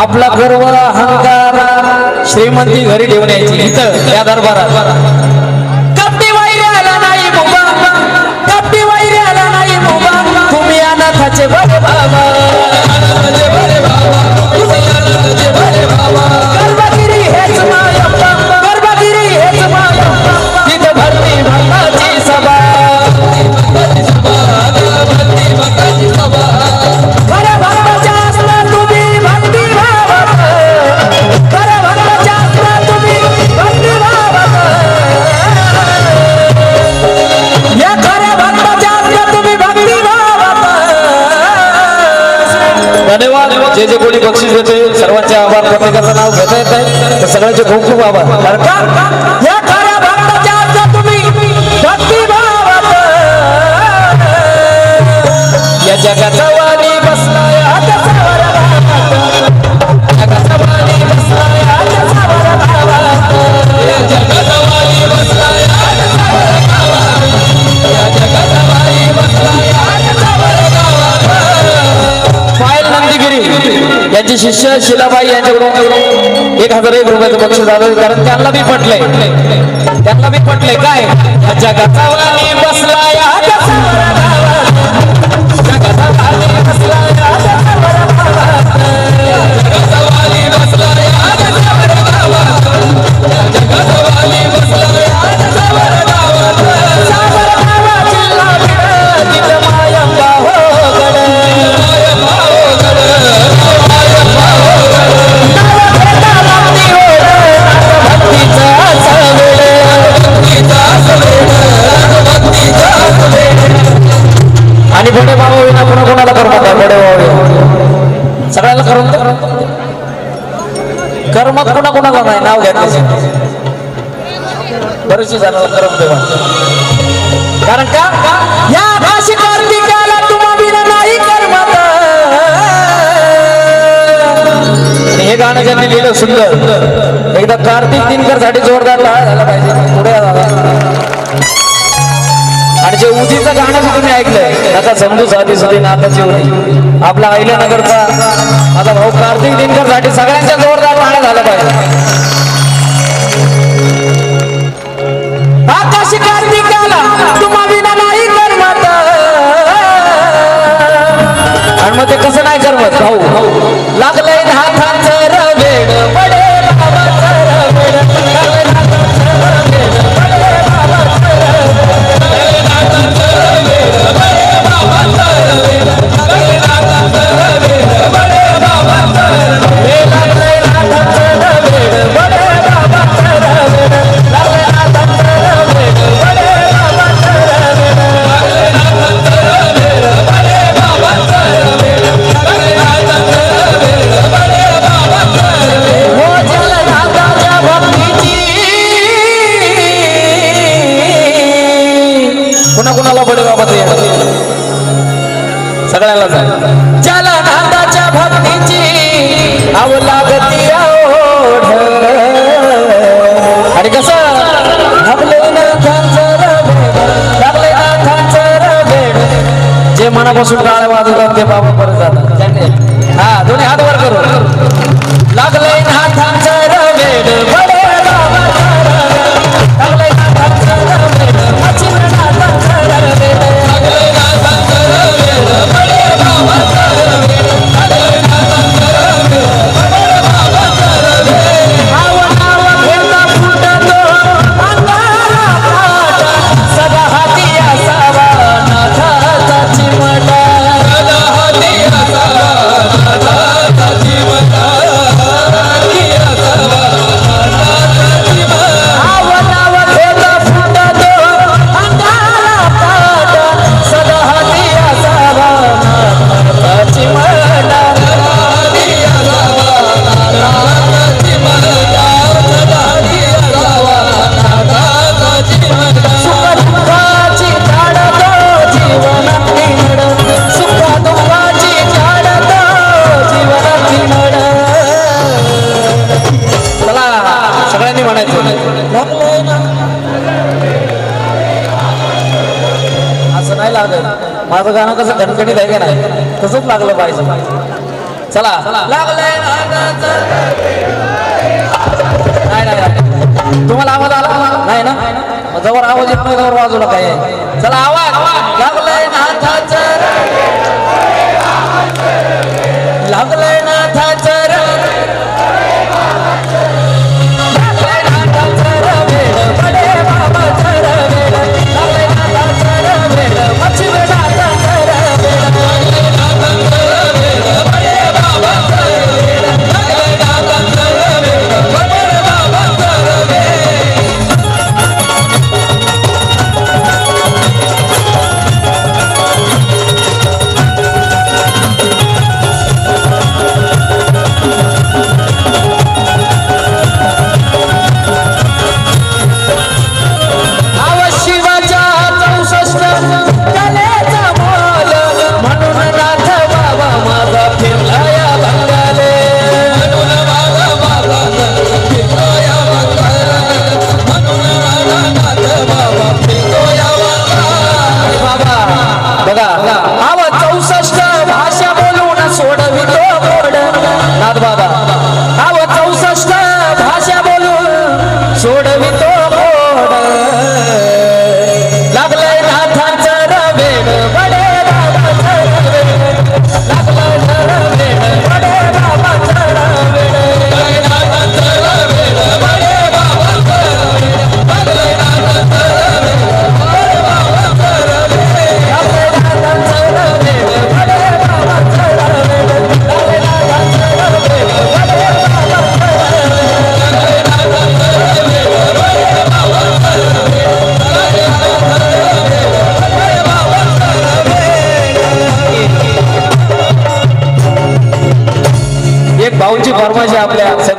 आपला गर्व अहंकार श्रीमंती घरी ठेवून यायची इथं या दरबारात. कपटी आला नाही मुबा. कपटी आला नाही बाबा तुम्ही अनाथाचे बरे बाबा. आभार प्रत्येकाचं नाव घेता येत आहे तर सगळ्यांचे खूप खूप आभार. कारण का? या खऱ्या भक्ताच्या तुम्ही भक्ती भावात या जगाचा नंदीगिरी शिष्य शिलाबाई यांच्याकडून एक हजार एक रुपयाचं पक्ष झालं कारण त्यांना बी पटलंय. त्यांना बी पटलंय. काय? बसला बरेचसे जणांना करमते बा. कारण का? या भाषिक कार्तिकाला तुम्हा विना नाही करमत. हे गाणं ज्यांनी लिहिलं सुंदर एकदा कार्तिक दिनकरसाठी जोरदार लाळ झाला पाहिजे. पुढे आणि जे उदीचं गाणं तुम्ही ऐकलंय आता समजू साधी सुधी नाताची उदी. आपला अहिल्यानगरचा माझा भाऊ कार्तिक दिनकरसाठी सगळ्यांच्या जोरदार लढा झाला पाहिजे. कुणा कुणाला बडे बाबा ते सगळ्याला भक्तीची अव लागती आणि कस? लागले लागले जे मनापासून टाळ्या वाजवतात ते बाबा परत जातात. त्यांनी हा दोन्ही हात वर करू. लागले नाथांचं आता गाणं कसं झणझणीत आहे का नाही? तसंच लागलं पाहिजे. चला. नाही तुम्हाला आवाज आला नाही ना? जवळ आवाज येत नाही जवळ बाजूला काय चला आवाज. लागलाय